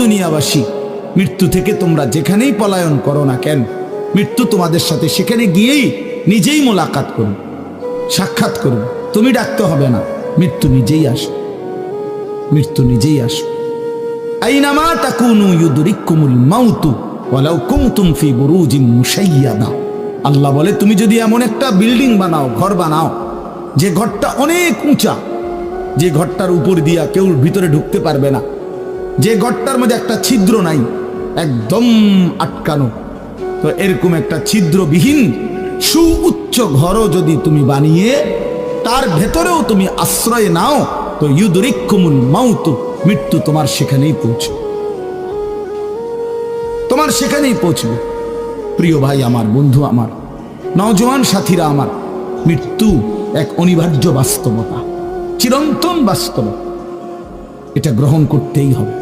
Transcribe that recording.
দুনিয়াবাসী, মৃত্যু থেকে তোমরা যেখানেই পলায়ন করো না কেন, মৃত্যু তোমাদের সাথে সেখানে গিয়েই নিজেই মোলাকাত করবে সাক্ষাৎ করবে তুমি ডাকতে হবে না, মৃত্যু নিজেই আসবে, মৃত্যু নিজেই আসবে। আইনামা তাকুনু ইউদরিকুমুল মাউতু, ওয়ালাউ কুমতুম ফি মুশাইয়াদা। আল্লাহ বলে, তুমি যদি এমন একটা বিল্ডিং বানাও, ঘর বানাও, যে ঘরটা অনেক উঁচা, যে ঘরটার উপর দিয়া কেউ ভিতরে ঢুকতে পারবে না যে ঘরটার মধ্যে একটা ছিদ্র নাই, একদম আটকানো। তো এরকম একটা ছিদ্রবিহীন সুউচ্চ ঘরও যদি তুমি বানিয়ে, তার ভেতরেও তুমি আশ্রয় নাও, তো ইউদরিকুমুল মাউতু, মৃত্যু তোমার সেখানেই পৌঁছে তোমার সেখানেই পৌঁছবে। প্রিয় ভাই আমার, বন্ধু আমার, নওজোয়ান সাথীরা আমার, মৃত্যু এক অনিবার্য বাস্তবতা, চিরন্তন বাস্তবতা এটা গ্রহণ করতেই হবে।